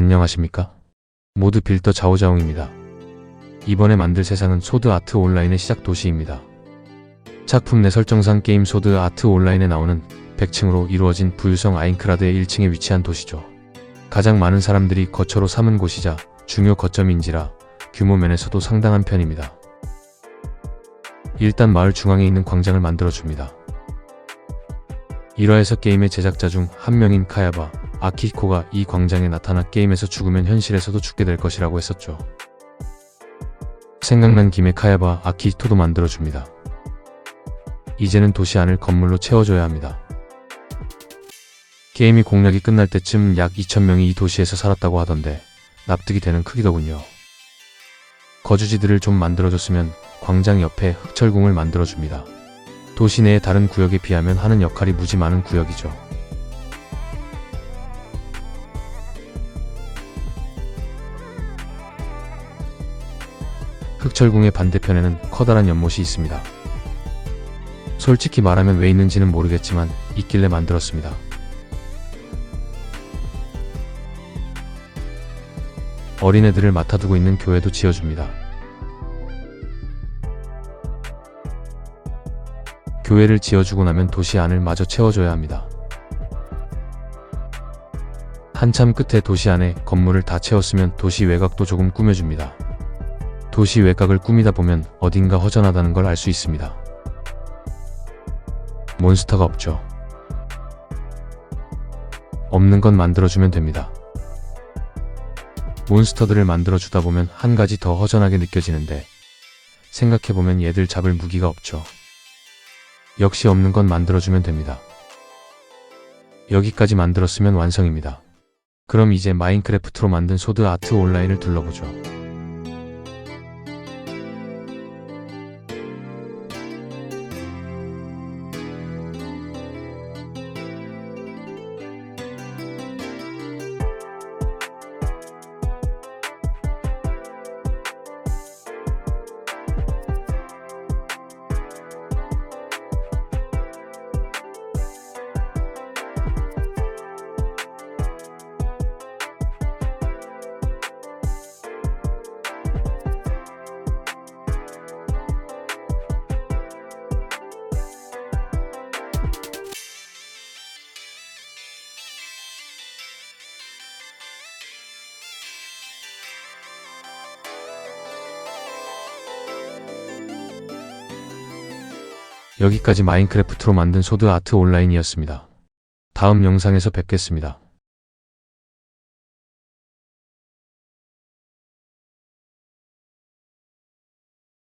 안녕하십니까? 모두 빌더 자오자옹입니다. 이번에 만들 세상은 소드 아트 온라인의 시작 도시입니다. 작품 내 설정상 게임 소드 아트 온라인에 나오는 100층으로 이루어진 부유성 아인크라드의 1층에 위치한 도시죠. 가장 많은 사람들이 거처로 삼은 곳이자 중요 거점인지라 규모 면에서도 상당한 편입니다. 일단 마을 중앙에 있는 광장을 만들어줍니다. 1화에서 게임의 제작자 중 한 명인 카야바, 아키히코가 이 광장에 나타나 게임에서 죽으면 현실에서도 죽게 될 것이라고 했었죠. 생각난 김에 카야바 아키히토도 만들어줍니다. 이제는 도시 안을 건물로 채워줘야 합니다. 게임이 공략이 끝날 때쯤 약 2,000명이 이 도시에서 살았다고 하던데 납득이 되는 크기더군요. 거주지들을 좀 만들어줬으면 광장 옆에 흑철궁을 만들어줍니다. 도시 내의 다른 구역에 비하면 하는 역할이 무지 많은 구역이죠. 흑철궁의 반대편에는 커다란 연못이 있습니다. 솔직히 말하면 왜 있는지는 모르겠지만 있길래 만들었습니다. 어린애들을 맡아두고 있는 교회도 지어줍니다. 교회를 지어주고 나면 도시 안을 마저 채워줘야 합니다. 한참 끝에 도시 안에 건물을 다 채웠으면 도시 외곽도 조금 꾸며줍니다. 도시 외곽을 꾸미다 보면 어딘가 허전하다는 걸 알 수 있습니다. 몬스터가 없죠. 없는 건 만들어주면 됩니다. 몬스터들을 만들어주다 보면 한 가지 더 허전하게 느껴지는데 생각해보면 얘들 잡을 무기가 없죠. 역시 없는 건 만들어주면 됩니다. 여기까지 만들었으면 완성입니다. 그럼 이제 마인크래프트로 만든 소드 아트 온라인을 둘러보죠. 여기까지 마인크래프트로 만든 소드 아트 온라인이었습니다. 다음 영상에서 뵙겠습니다.